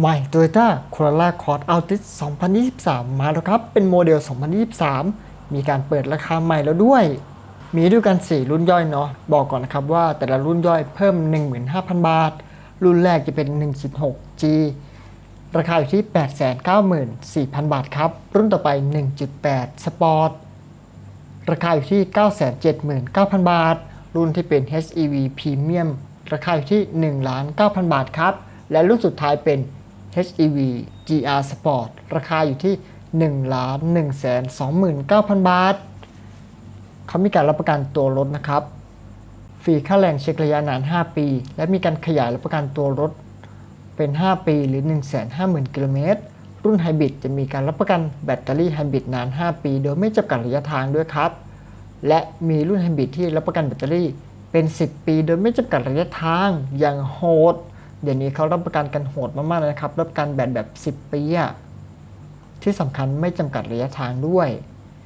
ใหม่ Toyota Corolla Cross Altis 2023 มาแล้วครับ เป็นโมเดล 2023 มีการเปิดราคาใหม่แล้วด้วย มีด้วยกัน 4 รุ่นย่อยเนาะ บอกก่อนนะครับว่าแต่ละรุ่นย่อยเพิ่ม 15,000 บาท รุ่นแรกจะเป็น 1.6G ราคาอยู่ที่ 894,000 บาทครับ รุ่นต่อไป 1.8 Sport ราคาอยู่ที่ 979,000 บาท รุ่นที่เป็น HEV Premium ราคาอยู่ที่ 1,900,000 บาทครับและรุ่นสุดท้ายเป็น HEV GR Sport ราคาอยู่ที่ 1,129,000 บาท เขามีการรับประกันตัวรถนะครับ ฟรีค่าแรงเช็คระยะนาน 5 ปี และมีการขยายรับประกันตัวรถเป็น 5 ปีหรือ 150,000 กิโลเมตร รุ่นไฮบริดจะมีการรับประกันแบตเตอรี่ไฮบริดนาน 5 ปี โดยไม่จำกัดระยะทางด้วยครับ และมีรุ่นไฮบริดที่รับประกันแบตเตอรี่เป็น 10 ปี โดยไม่จำกัดระยะทางอย่างโหด เดี๋ยวนี้เขารับประกันกันโหดมากๆเลยนะครับ รับประกันแบตแบบ 10 ปีอะที่สำคัญไม่จำกัดระยะทางด้วย